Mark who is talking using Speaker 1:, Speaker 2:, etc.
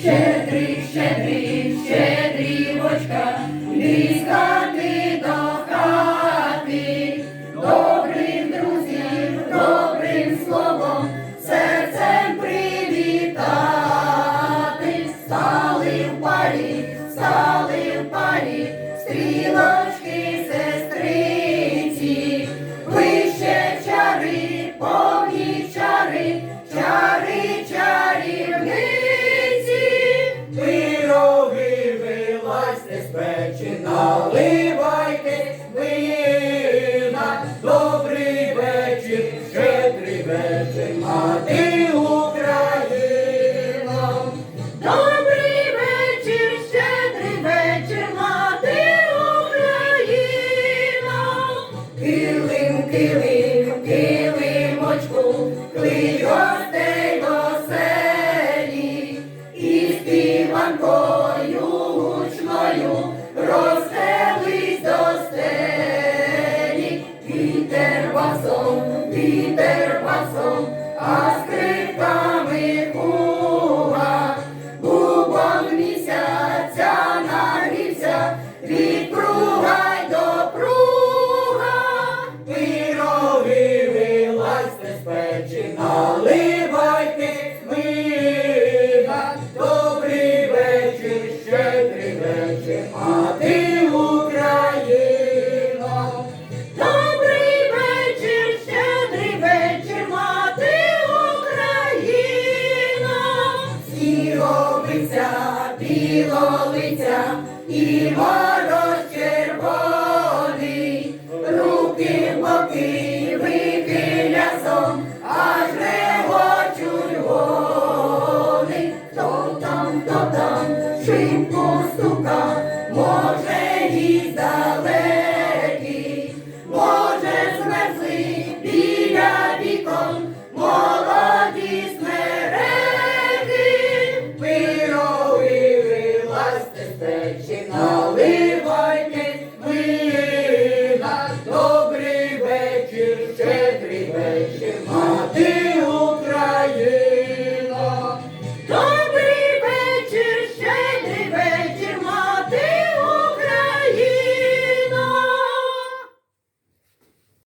Speaker 1: Щедрий, щедрий, щедрий. Печі, наливайте вина. Добрий вечір, щедрий вечір, мати Україна.
Speaker 2: Добрий вечір, щедрий вечір, мати Україна. Килим, килим, від пруга й до пруга.
Speaker 1: Пироги вилазьте з. Добрий вечір, щедрий вечір, мати Україна.
Speaker 2: Добрий вечір, щедрий вечір, мати Україна. Сніговиця, білолиця і мороз червоний, руки боки боки вихилясом, аж регочуть гони. Хто там, хто там, шибко Сердечі наливай.